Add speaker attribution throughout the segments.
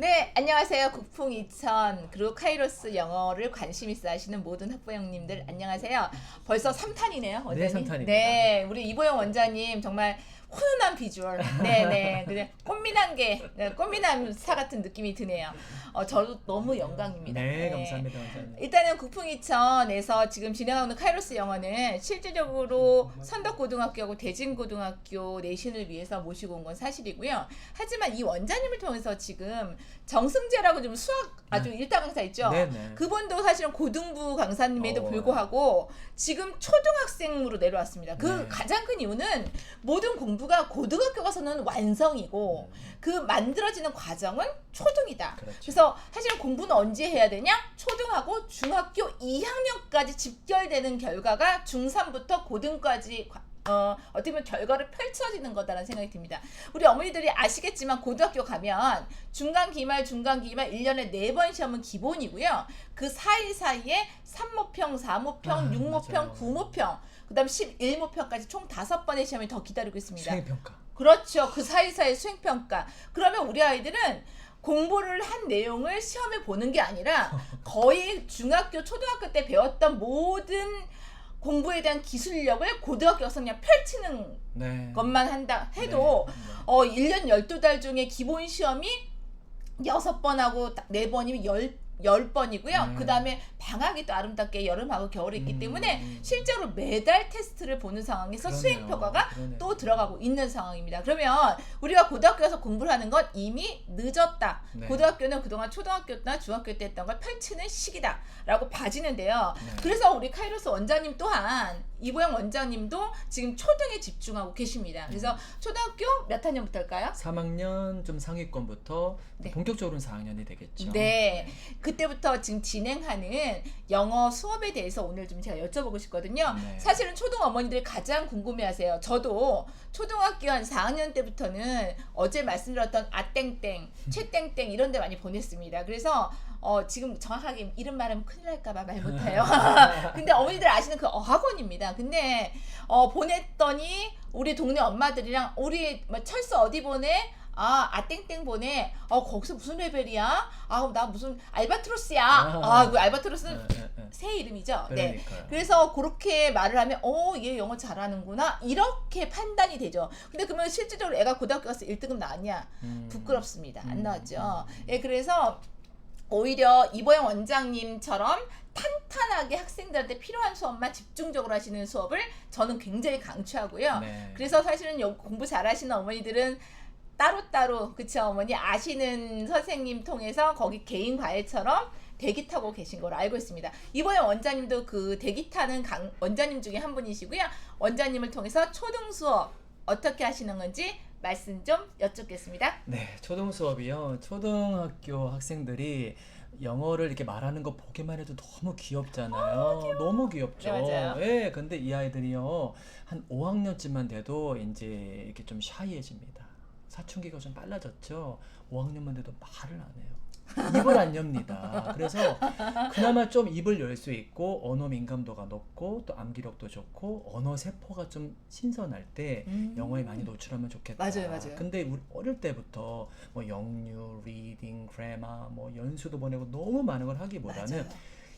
Speaker 1: 네, 안녕하세요. 국풍 2000 그리고 카이로스 영어를 관심 있어 하시는 모든 학부형님들 안녕하세요. 벌써 3탄이네요. 원장님.
Speaker 2: 삼탄입니다.
Speaker 1: 네, 우리 이보영 원장님 정말 훈훈한 비주얼. 네, 네. 그냥 꽃미남 게 네, 꽃미남 사 같은 느낌이 드네요. 어, 저도 너무 영광입니다.
Speaker 2: 네, 감사합니다, 원장님.
Speaker 1: 일단은 국풍이천에서 지금 진행하고 있는 카이로스 영어는 실질적으로 선덕고등학교하고 대진고등학교 내신을 위해서 모시고 온 건 사실이고요. 하지만 이 원장님을 통해서 지금 정승재라고 좀 수학 아주 일타 강사 있죠.
Speaker 2: 네, 네.
Speaker 1: 그분도 사실은 고등부 강사님에도
Speaker 2: 어.
Speaker 1: 불구하고 지금 초등학생으로 내려왔습니다. 그
Speaker 2: 네.
Speaker 1: 가장 큰 이유는 모든 공부 가 고등학교 가서는 완성이고 그 만들어지는 과정은 초등이다.
Speaker 2: 그렇죠.
Speaker 1: 그래서 사실 공부는 언제 해야 되냐? 초등하고 중학교 2학년까지 집결되는 결과가 중3부터 고등까지 과- 어, 어떻게 보면 결과를 펼쳐지는 거다라는 생각이 듭니다. 우리 어머니들이 아시겠지만 고등학교 가면 중간 기말 중간 기말 1년에 4번 시험은 기본이고요. 그 사이사이에 3모평, 4모평,
Speaker 2: 아,
Speaker 1: 6모평,
Speaker 2: 맞아요.
Speaker 1: 9모평, 그다음 11모평까지 총 5번의 시험이 더 기다리고 있습니다.
Speaker 2: 수행 평가.
Speaker 1: 그렇죠. 그 사이사이 수행평가. 그러면 우리 아이들은 공부를 한 내용을 시험에 보는 게 아니라 거의 중학교, 초등학교 때 배웠던 모든 공부에 대한 기술력을 고등학교 가서 그냥 펼치는
Speaker 2: 네.
Speaker 1: 것만 한다 해도
Speaker 2: 네, 네.
Speaker 1: 어 1년 12달 중에 기본 시험이 6번 하고 딱 4번이면 10, 10번이고요.
Speaker 2: 네.
Speaker 1: 그다음에 방학이 또 아름답게 여름하고 겨울에 있기
Speaker 2: 음,
Speaker 1: 때문에
Speaker 2: 음.
Speaker 1: 실제로 매달 테스트를 보는 상황에서
Speaker 2: 그러네요.
Speaker 1: 수행 평가가
Speaker 2: 그러네요.
Speaker 1: 또 들어가고 있는 상황입니다. 그러면 우리가 고등학교에서 공부를 하는 건 이미 늦었다.
Speaker 2: 네.
Speaker 1: 고등학교는 그동안 초등학교나 중학교 때 했던 걸 펼치는 시기다라고 봐지는데요.
Speaker 2: 네.
Speaker 1: 그래서 우리 카이로스 원장님 또한 이보영 원장님도 지금 초등에 집중하고 계십니다. 그래서 초등학교 몇 학년부터일까요?
Speaker 2: 3학년 좀 상위권부터
Speaker 1: 네.
Speaker 2: 본격적으로는 4학년이 되겠죠.
Speaker 1: 네. 그 때부터 지금 진행하는 영어 수업에 대해서 오늘 좀 제가 여쭤보고 싶거든요.
Speaker 2: 네.
Speaker 1: 사실은 초등 어머니들이 가장 궁금해하세요. 저도 초등학교 한 4학년 때부터는 어제 말씀드렸던 아땡땡, 최땡땡 이런 데 많이 보냈습니다. 그래서 어, 지금 정확하게 이름 말하면 큰일 날까봐 말 못해요. 근데 어머니들 아시는 그 어학원입니다. 근데 어, 보냈더니 우리 동네 엄마들이랑 우리 뭐 철수 어디 보내? 아, 아땡땡 보내. 어, 거기서 무슨 레벨이야? 아, 나 무슨 알바트로스야.
Speaker 2: 아.
Speaker 1: 아, 그 알바트로스는
Speaker 2: 네, 네, 네.
Speaker 1: 새 이름이죠. 네.
Speaker 2: 그러니까요.
Speaker 1: 그래서 그렇게 말을 하면 어, 얘 영어 잘하는구나. 이렇게 판단이 되죠. 근데 그러면 실질적으로 애가 고등학교 가서 1등급 나왔냐?
Speaker 2: 음.
Speaker 1: 부끄럽습니다. 안
Speaker 2: 음,
Speaker 1: 나왔죠.
Speaker 2: 음.
Speaker 1: 예, 그래서 오히려 이보영 원장님처럼 탄탄하게 학생들한테 필요한 수업만 집중적으로 하시는 수업을 저는 굉장히 강추하고요.
Speaker 2: 네.
Speaker 1: 그래서 사실은 여- 공부 잘하시는 어머니들은 따로따로 그쵸 어머니 아시는 선생님 통해서 거기 개인 과외처럼 대기 타고 계신 걸로 알고 있습니다. 이번에 원장님도 그 대기 타는 강, 원장님 중에 한 분이시고요. 원장님을 통해서 초등 수업 어떻게 하시는 건지 말씀 좀 여쭙겠습니다.
Speaker 2: 네, 초등 수업이요. 초등학교 학생들이 영어를 이렇게 말하는 거 보기만 해도 너무 귀엽잖아요. 너무 귀엽죠.
Speaker 1: 네, 맞아요.
Speaker 2: 예, 근데 이 아이들이요. 한 5학년쯤만 돼도 이제 이렇게 좀 샤이해집니다. 사춘기가 좀 빨라졌죠. 5학년만 돼도 말을 안 해요. 입을 안 엽니다. 그래서 그나마 좀 입을 열 수 있고 언어 민감도가 높고 또 암기력도 좋고 언어 세포가 좀 신선할 때
Speaker 1: 음.
Speaker 2: 영어에 많이 노출하면 좋겠다.
Speaker 1: 맞아요, 맞아요.
Speaker 2: 근데 우리 어릴 때부터 뭐 영유, 리딩, 그래마, 뭐 연수도 보내고 너무 많은 걸 하기보다는
Speaker 1: 맞아요.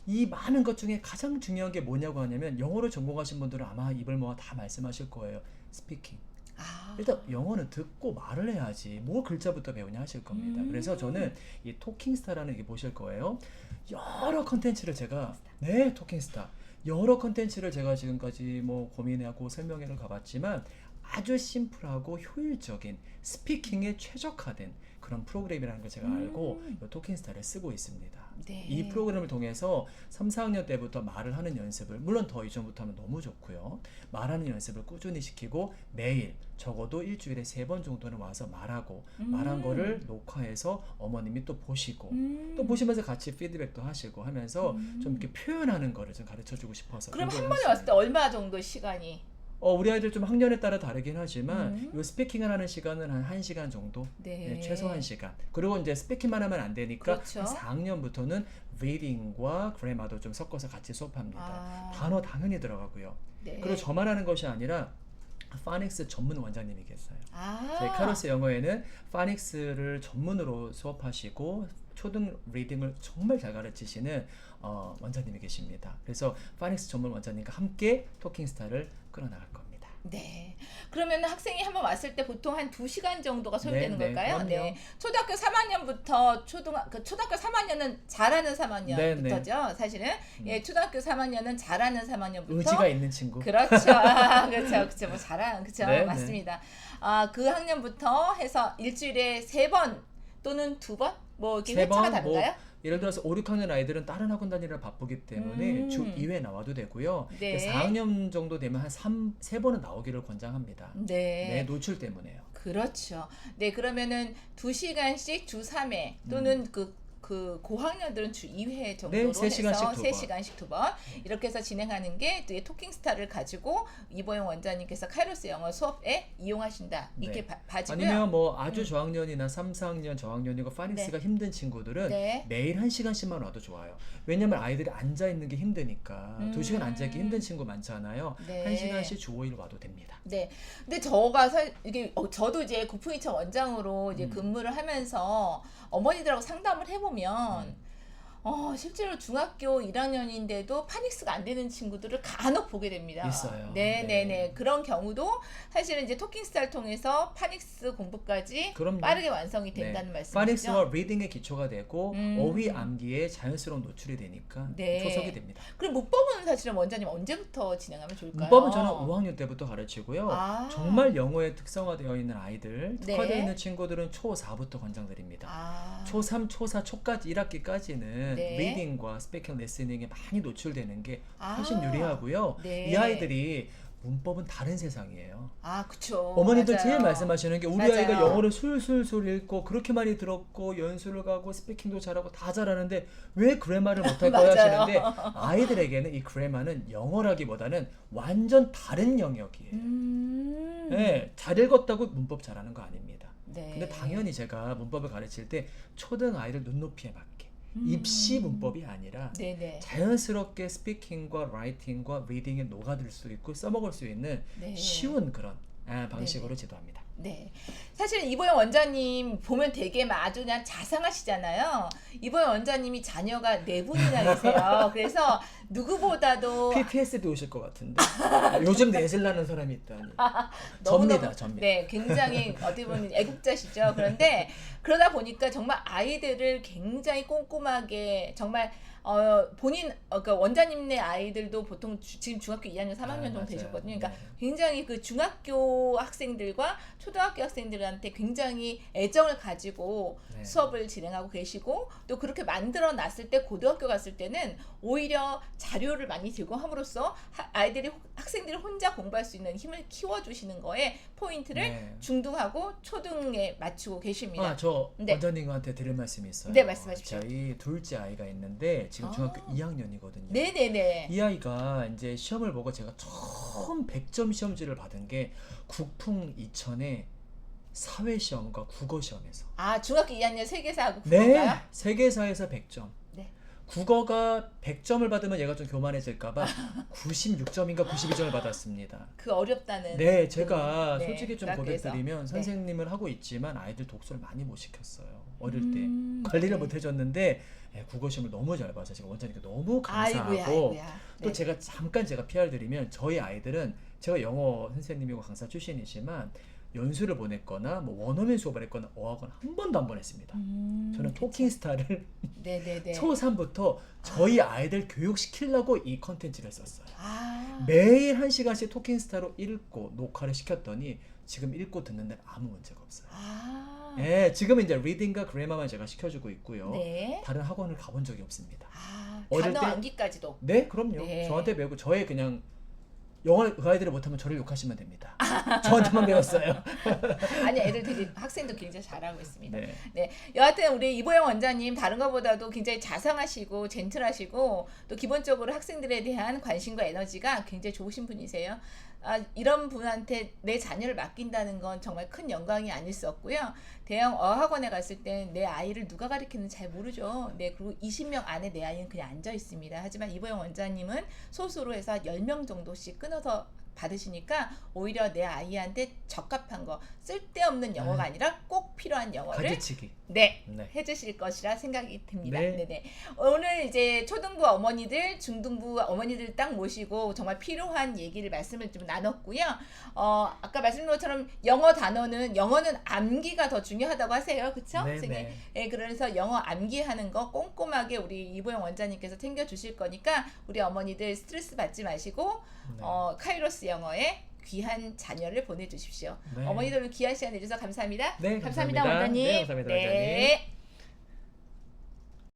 Speaker 2: 이 많은 것 중에 가장 중요한 게 뭐냐고 하냐면 영어를 전공하신 분들은 아마 입을 모아 다 말씀하실 거예요. 스피킹.
Speaker 1: 아,
Speaker 2: 일단 영어는 듣고 말을 해야지 뭐 글자부터 배우냐 하실 겁니다.
Speaker 1: 음.
Speaker 2: 그래서 저는 이 토킹스타라는 게 보실 거예요. 여러 컨텐츠를 제가 네 토킹스타 여러 컨텐츠를 제가 지금까지 뭐 고민하고 설명회를 가봤지만 아주 심플하고 효율적인 스피킹에 최적화된 그런 프로그램이라는 걸 제가 알고
Speaker 1: 음.
Speaker 2: 이 토킹스타를 쓰고 있습니다.
Speaker 1: 네.
Speaker 2: 이 프로그램을 통해서 3, 4학년 때부터 말을 하는 연습을 물론 더 이전부터 하면 너무 좋고요. 말하는 연습을 꾸준히 시키고 매일 적어도 일주일에 세 번 정도는 와서 말하고 말한
Speaker 1: 음.
Speaker 2: 거를 녹화해서 어머님이 또 보시고
Speaker 1: 음.
Speaker 2: 또 보시면서 같이 피드백도 하시고 하면서
Speaker 1: 음.
Speaker 2: 좀 이렇게 표현하는 거를 좀 가르쳐 주고 싶어서
Speaker 1: 그럼 한 번에. 왔을 때 얼마 정도 시간이?
Speaker 2: 어, 우리 아이들 좀 학년에 따라 다르긴 하지만
Speaker 1: 음.
Speaker 2: 이 스피킹을 하는 시간은 한 1시간 정도
Speaker 1: 네.
Speaker 2: 네, 최소 1시간. 그리고 이제 스피킹만 하면 안 되니까
Speaker 1: 그렇죠.
Speaker 2: 한 4학년부터는 리딩과 그래마도 좀 섞어서 같이 수업합니다.
Speaker 1: 아.
Speaker 2: 단어 당연히 들어가고요.
Speaker 1: 네.
Speaker 2: 그리고 저만 하는 것이 아니라 파닉스 전문 원장님이 계세요.
Speaker 1: 아.
Speaker 2: 저희 카로스 영어에는 파닉스를 전문으로 수업하시고 초등 리딩을 정말 잘 가르치시는 어, 원장님이 계십니다. 그래서 파닉스 전문 원장님과 함께 토킹스타를 끌어나갈 겁니다.
Speaker 1: 네. 그러면 학생이 한번 왔을 때 보통 한 2시간 정도가 소요되는
Speaker 2: 네, 네,
Speaker 1: 걸까요?
Speaker 2: 그럼요.
Speaker 1: 초등학교 3학년부터 초등 그 초등학교 3학년은 잘하는
Speaker 2: 네,
Speaker 1: 3학년부터죠. 사실은 예, 초등학교 3학년은 잘하는 3학년부터
Speaker 2: 의지가 있는 친구.
Speaker 1: 그렇죠. 아, 그렇죠. 그렇죠. 뭐 잘한 그렇죠.
Speaker 2: 네, 네.
Speaker 1: 맞습니다. 아, 그 학년부터 해서 일주일에 세 번 또는 두 번? 뭐 이렇게
Speaker 2: 세
Speaker 1: 회차가
Speaker 2: 번,
Speaker 1: 다른가요?
Speaker 2: 예를 들어서 5, 6학년 아이들은 다른 학원 다니느라 바쁘기 때문에
Speaker 1: 음.
Speaker 2: 주 2회 나와도 되고요.
Speaker 1: 네.
Speaker 2: 4학년 정도 되면 한 3, 세번은 나오기를 권장합니다.
Speaker 1: 네.
Speaker 2: 네, 노출 때문에요.
Speaker 1: 그렇죠. 네, 그러면은 두시간씩 주 3회 또는 그, 그 고학년들은 주 2회 정도로
Speaker 2: 네, 세 시간씩
Speaker 1: 해서 두세
Speaker 2: 번.
Speaker 1: 시간씩 두 번. 이렇게 해서 진행하는 게또이 토킹스타를 가지고 이보영 원장님께서 카이로스 영어 수업에 이용하신다. 이렇게
Speaker 2: 네.
Speaker 1: 봐- 봐지고요.
Speaker 2: 아니면 뭐 아주 저학년이나 3, 4학년 저학년이고 파닉스가 힘든 친구들은
Speaker 1: 네.
Speaker 2: 매일 한 시간씩만 와도 좋아요. 왜냐면 아이들이 앉아 있는 게 힘드니까
Speaker 1: 음.
Speaker 2: 두 시간 앉아 있기 힘든 친구 많잖아요.
Speaker 1: 네.
Speaker 2: 한 시간씩 주 5일 와도 됩니다.
Speaker 1: 네. 근데 저가 사, 이게 어, 저도 이제 구프이처 원장으로 이제
Speaker 2: 음.
Speaker 1: 근무를 하면서 어머니들하고 상담을 해보면
Speaker 2: 음.
Speaker 1: 어, 실제로 중학교 1학년인데도 파닉스가 안 되는 친구들을 간혹 보게 됩니다.
Speaker 2: 있어요.
Speaker 1: 네, 네,
Speaker 2: 네.
Speaker 1: 네. 그런 경우도 사실은 이제 토킹스타를 통해서 파닉스 공부까지
Speaker 2: 그럼요.
Speaker 1: 빠르게 완성이
Speaker 2: 네.
Speaker 1: 된다는 말씀이시죠?
Speaker 2: 파닉스와 리딩의 기초가 되고
Speaker 1: 음.
Speaker 2: 어휘 암기에 자연스러운 노출이 되니까
Speaker 1: 네.
Speaker 2: 초석이 됩니다.
Speaker 1: 그럼 문법은 사실은 원장님 언제부터 진행하면 좋을까요?
Speaker 2: 문법은 저는 5학년 때부터 가르치고요.
Speaker 1: 아.
Speaker 2: 정말 영어에 특성화되어 있는 아이들,
Speaker 1: 네.
Speaker 2: 특화되어 있는 친구들은 초 4부터 권장드립니다.
Speaker 1: 아.
Speaker 2: 초 3, 초 4, 초까지 1학기까지는
Speaker 1: 네.
Speaker 2: 리딩과 스피킹 레스닝에 많이 노출되는 게
Speaker 1: 아.
Speaker 2: 훨씬 유리하고요.
Speaker 1: 네.
Speaker 2: 이 아이들이 문법은 다른 세상이에요.
Speaker 1: 아, 그쵸.
Speaker 2: 어머니들
Speaker 1: 맞아요.
Speaker 2: 제일 말씀하시는 게 우리
Speaker 1: 맞아요.
Speaker 2: 아이가 영어를 술술술 읽고 그렇게 많이 들었고 연수를 가고 스피킹도 잘하고 다 잘하는데 왜 그래마를 못할까요
Speaker 1: 맞아요.
Speaker 2: 하시는데 아이들에게는 이 그래마는 영어라기보다는 완전 다른 영역이에요.
Speaker 1: 음.
Speaker 2: 네, 잘 읽었다고 문법 잘하는 거 아닙니다.
Speaker 1: 네.
Speaker 2: 근데 당연히 제가 문법을 가르칠 때 초등 아이들 눈높이에 맞게
Speaker 1: 음.
Speaker 2: 입시 문법이 아니라
Speaker 1: 네네.
Speaker 2: 자연스럽게 스피킹과 라이팅과 리딩에 녹아들 수 있고 써먹을 수 있는
Speaker 1: 네.
Speaker 2: 쉬운 그런 아, 방식으로 지도합니다.
Speaker 1: 네. 사실 이보영 원장님 보면 되게 막 아주 그냥 자상하시잖아요. 이보영 원장님이 자녀가 네 분이나 계세요. 그래서 누구보다도
Speaker 2: PTSD 오실 것 같은데 요즘 내질라는 사람이 있다니. 접니다, 접니다.
Speaker 1: 네, 굉장히 어떻게 보면 애국자시죠. 그런데 그러다 보니까 정말 아이들을 굉장히 꼼꼼하게 정말 어 본인 어, 그러니까 원장님네 아이들도 보통 주- 지금 중학교 2학년 3학년
Speaker 2: 아,
Speaker 1: 정도. 되셨거든요. 그러니까
Speaker 2: 네.
Speaker 1: 굉장히 그 중학교 학생들과 초등학교 학생들한테 굉장히 애정을 가지고
Speaker 2: 네.
Speaker 1: 수업을 진행하고 계시고 또 그렇게 만들어 놨을 때 고등학교 갔을 때는 오히려 자료를 많이 들고 함으로써 하- 아이들이 호- 학생들이 혼자 공부할 수 있는 힘을 키워 주시는 거에 포인트를
Speaker 2: 네.
Speaker 1: 중등하고 초등에 맞추고 계십니다.
Speaker 2: 아, 저
Speaker 1: 네.
Speaker 2: 원장님한테 드릴 말씀이 있어요.
Speaker 1: 네, 말씀하십시오.
Speaker 2: 저희 둘째 아이가 있는데 지금
Speaker 1: 아.
Speaker 2: 중학교 2학년이거든요.
Speaker 1: 네네네.
Speaker 2: 이 아이가 이제 시험을 보고 제가 처음 100점 시험지를 받은 게 국풍 2000의 사회 시험과 국어 시험에서.
Speaker 1: 아 중학교 2학년 세계사하고
Speaker 2: 네,
Speaker 1: 국어가요?
Speaker 2: 세계사에서 100점.
Speaker 1: 네.
Speaker 2: 국어가 100점을 받으면 얘가 좀 교만해질까봐 96점인가 92점을 받았습니다.
Speaker 1: 그 어렵다는.
Speaker 2: 네, 제가
Speaker 1: 네,
Speaker 2: 솔직히
Speaker 1: 좀그 학교에서.
Speaker 2: 고백드리면
Speaker 1: 네.
Speaker 2: 선생님을 하고 있지만 아이들 독서를 많이 못 시켰어요. 어릴
Speaker 1: 음,
Speaker 2: 때 관리를
Speaker 1: 네.
Speaker 2: 못 해줬는데 예, 국어 시험을 너무 잘 봐서 제가 원장님께 너무 감사하고
Speaker 1: 아이고야, 아이고야.
Speaker 2: 또
Speaker 1: 네.
Speaker 2: 제가 잠깐 제가 PR 드리면 저희 아이들은 제가 영어 선생님이고 강사 출신이지만 연수를 보냈거나 뭐 원어민 수업을 했거나 어학원 한 번도 안 보냈습니다.
Speaker 1: 음,
Speaker 2: 저는 토킹 스타를
Speaker 1: 네네네.
Speaker 2: 초3부터 저희 아 이들 교육시키려고 이 컨텐츠를 썼어요.
Speaker 1: 아.
Speaker 2: 매일 한 시간씩 토킹 스타로 읽고 녹화를 시켰더니 지금 읽고 듣는 데는 아무 문제가 없어요.
Speaker 1: 아.
Speaker 2: 예, 지금은 이제 리딩과 그래머만 제가 시켜주고 있고요.
Speaker 1: 네.
Speaker 2: 다른 학원을 가본 적이 없습니다.
Speaker 1: 아,
Speaker 2: 어릴
Speaker 1: 단어
Speaker 2: 때-
Speaker 1: 암기까지도.
Speaker 2: 네, 그럼요.
Speaker 1: 네.
Speaker 2: 저한테 배우고 저의 그냥 영어 그 아이들을 못하면 저를 욕하시면 됩니다. 저한테만 배웠어요.
Speaker 1: 아니 애들 되게 학생도 굉장히 잘하고 있습니다.
Speaker 2: 네.
Speaker 1: 여하튼 우리 이보영 원장님 다른 것보다도 굉장히 자상하시고 젠틀하시고 또 기본적으로 학생들에 대한 관심과 에너지가 굉장히 좋으신 분이세요. 아, 이런 분한테 내 자녀를 맡긴다는 건 정말 큰 영광이 아닐 수 없고요. 대형 어학원에 갔을 때내 아이를 누가 가르치는지 잘 모르죠. 네, 그리고 20명 안에 내 아이는 그냥 앉아 있습니다. 하지만 이보영 원장님은 소수로 해서 10명 정도씩 끊어서 받으시니까 오히려 내 아이한테 적합한 거 쓸데없는 영어가
Speaker 2: 네.
Speaker 1: 아니라 꼭 필요한 영어를
Speaker 2: 가지치기.
Speaker 1: 네
Speaker 2: 네.
Speaker 1: 해주실 것이라 생각이 듭니다.
Speaker 2: 네.
Speaker 1: 네. 네 오늘 이제 초등부 어머니들, 중등부 어머니들 딱 모시고 정말 필요한 얘기를 말씀을 좀 나눴고요. 어, 아까 말씀드린 것처럼 영어 단어는 영어는 암기가 더 중요하다고 하세요, 그렇죠?
Speaker 2: 네, 네.
Speaker 1: 예, 그래서 영어 암기하는 거 꼼꼼하게 우리 이보영 원장님께서 챙겨 주실 거니까 우리 어머니들 스트레스 받지 마시고
Speaker 2: 네.
Speaker 1: 어, 카이로스 영어에 귀한 자녀를 보내주십시오.
Speaker 2: 네.
Speaker 1: 어머니들 귀한 시간 내주셔서 감사합니다.
Speaker 2: 네,
Speaker 1: 감사합니다,
Speaker 2: 감사합니다.
Speaker 1: 원장님.
Speaker 2: 네, 감사합니다,
Speaker 1: 네.